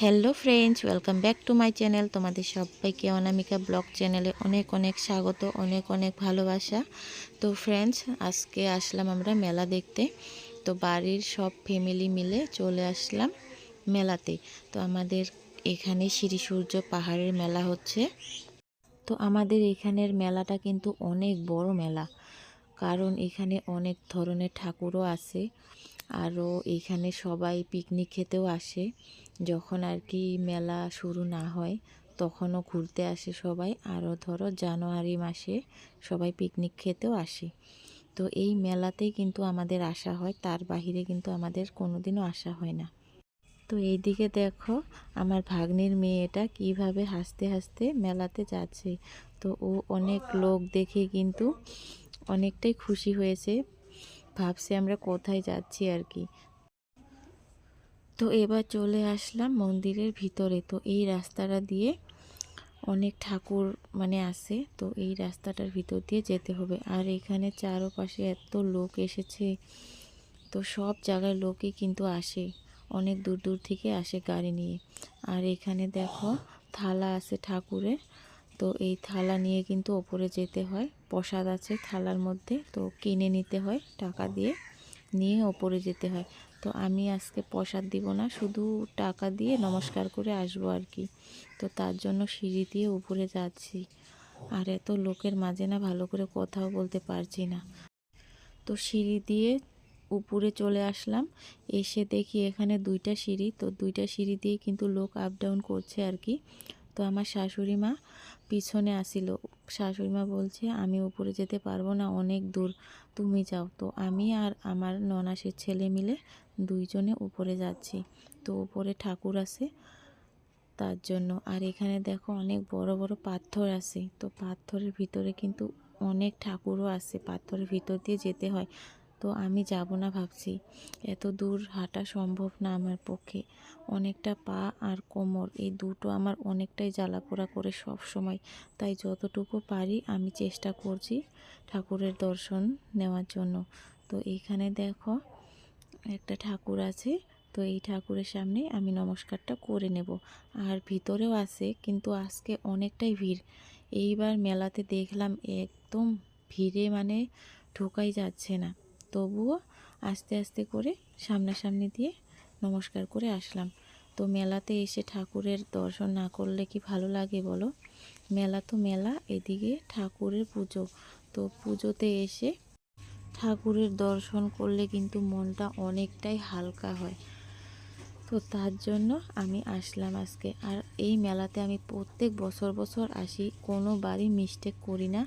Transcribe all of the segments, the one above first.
Hello friends welcome back to my channel তোমাদের সবাইকে অনামিকা blog চ্যানেলে অনেক অনেক স্বাগত, অনেক অনেক ভালোবাসা। তো ফ্রেন্ডস আজকে আসলাম আমরা মেলা দেখতে। তো বাড়ির সব ফ্যামিলি মিলে চলে আসলাম মেলাতে। তো আমাদের এখানে শ্রী সূর্য পাহাড়ের মেলা হচ্ছে। তো আমাদের এখানের মেলাটা কিন্তু অনেক বড় মেলা। কারণ এখানে অনেক ধরনের ঠাকুরও আছে। আরও এখানে সবাই পিকনিক খেতেও আসে। যখন আর কি মেলা শুরু না হয়, তখনও ঘুরতে আসে সবাই। আরও ধরো জানুয়ারি মাসে সবাই পিকনিক খেতেও আসে। তো এই মেলাতেই কিন্তু আমাদের আসা হয়, তার বাহিরে কিন্তু আমাদের কোনোদিনও আসা হয় না। তো এইদিকে দেখো আমার ভাগ্নির মেয়েটা কীভাবে হাসতে হাসতে মেলাতে যাচ্ছে। তো ও অনেক লোক দেখে কিন্তু অনেকটাই খুশি হয়েছে। ভাবছি আমরা কোথায় যাচ্ছি আর কি। তো এবার চলে আসলাম মন্দিরের ভিতরে। তো এই রাস্তাটা দিয়ে অনেক ঠাকুর মানে আছে। তো এই রাস্তাটার ভিতর দিয়ে যেতে হবে। আর এখানে চারপাশে এত লোক এসেছে। তো সব জায়গায় লোকই কিন্তু আসে। অনেক দূর দূর থেকে আসে গাড়ি নিয়ে। আর এখানে দেখো থালা আছে ঠাকুরের। তো এই থালা নিয়ে কিন্তু ওপরে যেতে হয়। প্রসাদ আছে থালার মধ্যে, তো কিনে নিতে হয় টাকা দিয়ে, নিয়ে ওপরে যেতে হয়। তো আমি আজকে প্রসাদ দিব না, শুধু টাকা দিয়ে নমস্কার করে আসব আর কি। তো তার জন্য সিঁড়ি দিয়ে উপরে যাচ্ছি। আর এত লোকের মাঝে না ভালো করে কথাও বলতে পারছি না। তো সিঁড়ি দিয়ে উপরে চলে আসলাম। এসে দেখি এখানে দুইটা সিঁড়ি, তো দুইটা সিঁড়ি দিয়ে কিন্তু লোক আপ ডাউন করছে আর কি। তো আমার শাশুড়ি মা পিছনে আসিল। শাশুড়িমা বলছে, আমি উপরে যেতে পারব না, অনেক দূর। তুমি যাও। তো আমি আর আমার ননাসের ছেলে মিলে দুইজনে উপরে যাচ্ছি। তো উপরে ঠাকুর আছে তার জন্য। আর এখানে দেখো অনেক বড় বড় পাথর আছে। তো পাথরের ভিতরে কিন্তু অনেক ঠাকুরও আছে। পাথরের ভিতর দিয়ে যেতে হয়। তো আমি যাব না ভাবছি। এত দূর হাঁটা সম্ভব না আমার পক্ষে। অনেকটা পা আর কোমর, এই দুটো আমার অনেকটাই জ্বালাপোড়া করে সব সময় তাই যতটুকু পারি আমি চেষ্টা করছি ঠাকুরের দর্শন নেওয়ার জন্য। তো এইখানে দেখো একটা ঠাকুর আছে, তো এই ঠাকুরের সামনে আমি নমস্কারটা করে নেব। আর ভিতরেও আছে, কিন্তু আজকে অনেকটাই ভিড়। এইবার মেলাতে দেখলাম একদম ভিড়ে মানে ঢোকাই যাচ্ছে না। তবুও আস্তে আস্তে করে সামনাসামনি দিয়ে নমস্কার করে আসলাম। তো মেলাতে এসে ঠাকুরের দর্শন না করলে কি ভালো লাগে বলো? মেলা তো মেলা, এদিকে ঠাকুরের পুজো। তো পুজোতে এসে ঠাকুরের দর্শন করলে কিন্তু মনটা অনেকটাই হালকা হয়। তো তার জন্য আমি আসলাম আজকে। আর এই মেলাতে আমি প্রত্যেক বছর বছর আসি কোনো বাড়ি মিস্টেক করি না।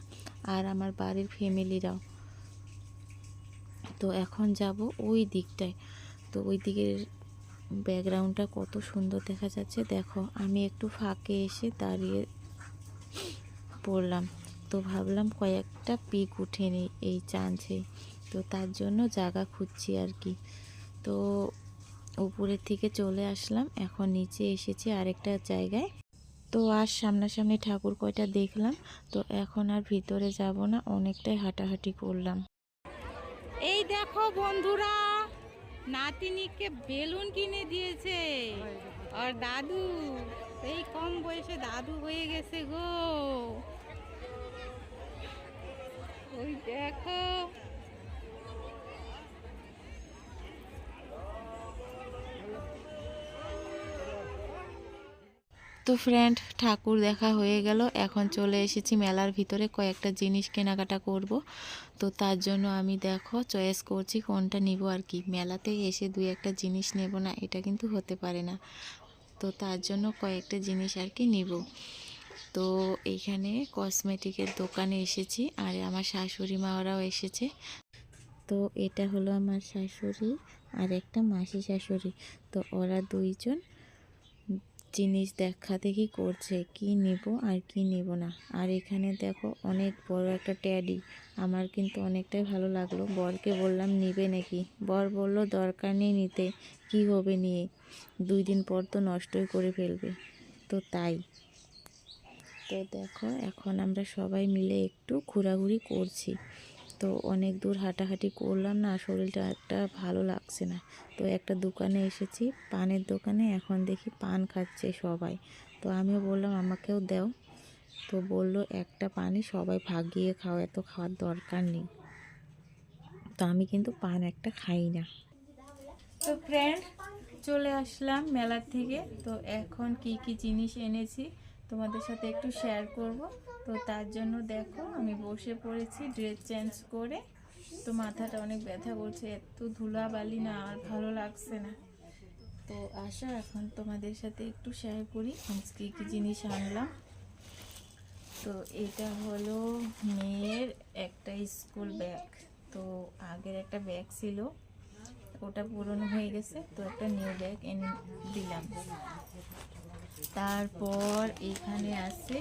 আর আমার বাড়ির ফ্যামিলিরাও তো এখন যাব ওই দিকটায়। তো ওই দিকের ব্যাকগ্রাউন্ডটা কত সুন্দর দেখা যাচ্ছে। দেখো, আমি একটু ফাঁকে এসে দাঁড়িয়ে পড়লাম। তো ভাবলাম কয়েকটা পিক উঠে নিই এই চান্সে তো তার জন্য জায়গা খুঁজছি আর কি। তো উপরের থেকে চলে আসলাম, এখন নিচে এসেছি আরেকটা জায়গায়। তো আর সামনাসামনি ঠাকুর কয়টা দেখলাম, তো এখন আর ভিতরে যাব না, অনেকটাই হাঁটাহাঁটি করলাম। দেখো বন্ধুরা, নাতিনিকে বেলুন কিনে দিয়েছে। আর দাদু, এই কম বয়সে দাদু হয়ে গেছে গো। ওই দেখো তো ফ্রেন্ড ঠাকুর দেখা হয়ে গেল। এখন চলে এসেছি মেলার ভিতরে কয়েকটা জিনিস কেনাকাটা করব। তো তার জন্য আমি দেখো চয়েস করছি কোনটা নিব আর কি। মেলাতে এসে দুই একটা জিনিস নেব না, এটা কিন্তু হতে পারে না। তো তার জন্য কয়েকটা জিনিস আর কি নিব। তো এইখানে কসমেটিকের দোকানে এসেছি, আর আমার শাশুড়ি মা ওরাও এসেছে। তো এটা হলো আমার শাশুড়ি আর একটা মাসি শাশুড়ি। তো ওরা দুইজন জিনিস দেখা দেখি করছে, কি নেব আর কি নেব না। আর এখানে দেখো অনেক বড় একটা ট্যাডি। আমার কিন্তু অনেকটাই ভালো লাগল। বরকে বললাম, নিবে নাকি? বর বলল, দরকার নেই নিতে, কি হবে নিয়ে? দুই দিন পর তো নষ্টই করে ফেলবে। তো তাই। তো দেখো, এখন আমরা সবাই মিলে একটু ঘোরাঘুরি করছি। তো অনেক দূর হাঁটাহাঁটি করলাম না, শরীরটা একটা ভালো লাগছে না। তো একটা দোকানে এসেছি, পানের দোকানে, এখন দেখি পান খাচ্ছে সবাই। তো আমিও বললাম, আমাকেও দাও। তো বলল, একটা পানি সবাই ভাগিয়ে খাও, এত খাওয়ার দরকার নেই। তো আমি কিন্তু পান একটা খাই না। তো ফ্রেন্ড চলে আসলাম মেলার থেকে। তো এখন কি কি জিনিস এনেছি তোমাদের সাথে একটু শেয়ার করব। তো তার জন্য দেখো আমি বসে পড়েছি ড্রেস চেঞ্জ করে। তো মাথাটা অনেক ব্যথা করছে, এত ধুলাবালি না, আর ভালো লাগছে না। তো আসো এখন তোমাদের সাথে একটু শেয়ার করি, আজকে কী জিনিস আনলাম। তো এটা হলো মেয়ের একটা স্কুল ব্যাগ তো আগের একটা ব্যাগ ছিল, ওটা পুরনো হয়ে গেছে, তো একটা নিউ ব্যাগ এনে দিলাম। তারপর এখানে আছে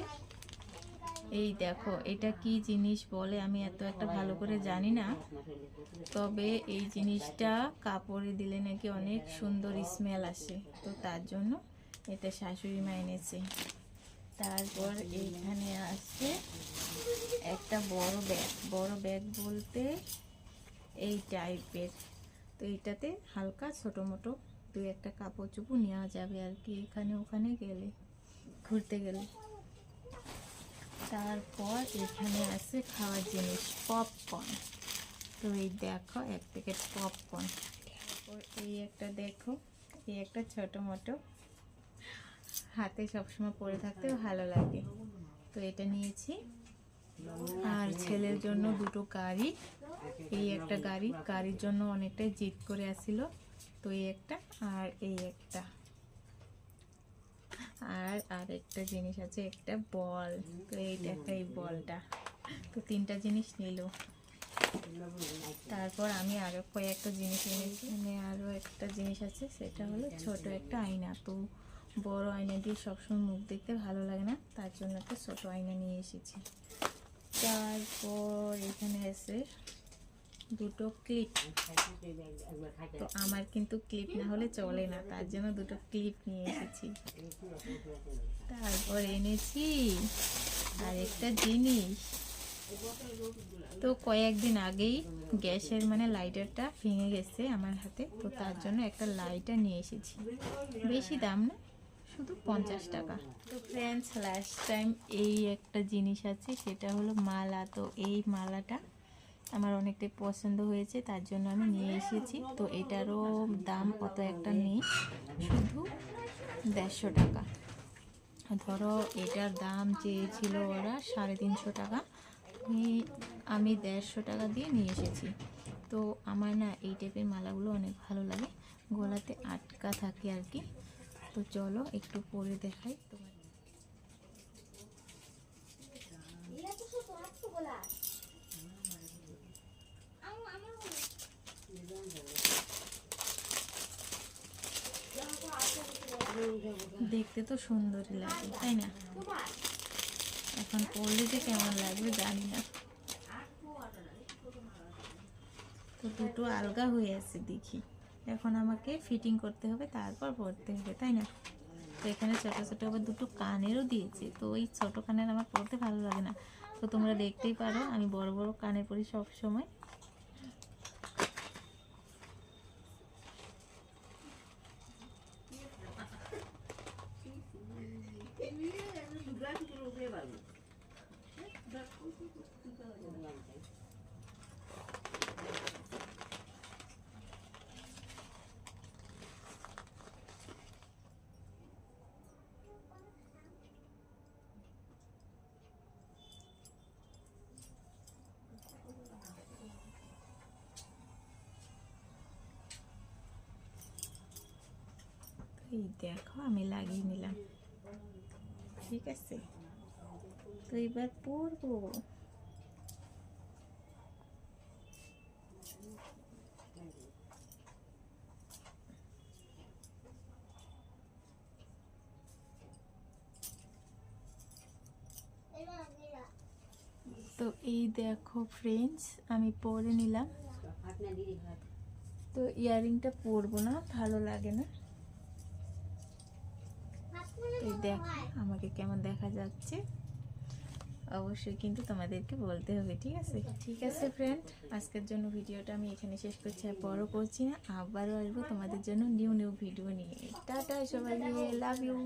এই দেখো, এটা কি জিনিস বলে আমি এত একটা ভালো করে জানি না। তবে এই জিনিসটা কাপড়ে দিলে নাকি অনেক সুন্দর স্মেল আসে। তো তার জন্য এটা শাশুড়ি মা এনেছে। তারপর এইখানে আছে একটা বড় ব্যাগ বড় ব্যাগ বলতে এই টাইপের তো এইটাতে হালকা ছোটো মোটো দুই একটা কাপড় চোপড় নেওয়া যাবে আর কি এখানে ওখানে গেলে, ঘুরতে গেলে। তারপর এখানে আছে খাওয়ার জিনিস পপকর্ন তো এই দেখো, এক প্যাকেট পপকর্ন এই একটা দেখো, এই একটা ছোটো মোটো। হাতে সবসময় পরে থাকতে ভালো লাগে। তো এটা নিয়েছি। আর ছেলের জন্য দুটো গাড়ি। এই একটা গাড়ি, গাড়ির জন্য অনেকটাই জিদ করে আসছিল তো এই একটা আর এই একটা। আর আর একটা জিনিস আছে, একটা বল। তো এইটা একটা এই বলটা। তো তিনটা জিনিস নিল। তারপর আমি আরও কয়েকটা জিনিস এনেছি। এখানে আরও একটা জিনিস আছে, সেটা হলো ছোট একটা আয়না। তো বড় আয়না দিয়ে সবসময় মুখ দেখতে ভালো লাগে না, তার জন্য একটা ছোটো আয়না নিয়ে এসেছি। তারপর এখানে আছে দুটো ক্লিপ তো আমার কিন্তু ক্লিপ না হলে চলে না, তার জন্য দুটো ক্লিপ নিয়ে এসেছি। তারপর এনেছি আর একটা জিনিস। তো কয়েকদিন আগেই গ্যাসের মানে লাইটারটা ভেঙে গেছে আমার হাতে, তো তার জন্য একটা লাইটার নিয়ে এসেছি। বেশি দাম না, শুধু পঞ্চাশ টাকা। তো ফ্রেন্ডস লাস্ট টাইম এই একটা জিনিস আছে, সেটা হলো মালা। তো এই মালাটা আমার অনেকটাই পছন্দ হয়েছে, তার জন্য আমি নিয়ে এসেছি। তো এটারও দাম অত একটা নেই, শুধু দেড়শো টাকা। ধরো এটার দাম চেয়েছিল ওরা সাড়ে তিনশো টাকা। আমি দেড়শো টাকা দিয়ে নিয়ে এসেছি। তো আমার না এই টাইপের মালাগুলো অনেক ভালো লাগে। গলাতে আটকা থাকে আর কি। তো চলো একটু পরে দেখাই তোমার দেখতে তো সুন্দরই লাগে, তাই না? এখন পড়লে যে কেমন লাগবে জানি না। তো দুটো আলগা হয়ে আছে দেখি। এখন আমাকে ফিটিং করতে হবে, তারপর পড়তে হবে, তাই না? তো এখানে ছোটো ছোটো আবার দুটো কানেরও দিয়েছে, তো ওই ছোটো কানের আমার পড়তে ভালো লাগে না। তো তোমরা দেখতেই পারো, আমি বড় বড় কানের পরি সব সময় এই দেখো আমি লাগিয়ে নিলাম ঠিক আছে তো এবার পরবো তো এই দেখো ফ্রেন্ডস আমি পরে নিলাম। তো ইয়ারিংটা পরবো না, ভালো লাগে না। দেখো, আমাকে কেমন দেখা যাচ্ছে। অবশ্যই কিন্তু তোমাদেরকে বলতে হবে ঠিক আছে? ঠিক আছে। ফ্রেন্ড আজকের জন্য ভিডিওটা আমি এখানে শেষ করছি আর বড় করছি না আবারও আসব তোমাদের জন্য নিউ নিউ ভিডিও নিয়ে। টাটা সবাই লাভ ইউ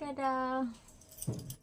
টাটা।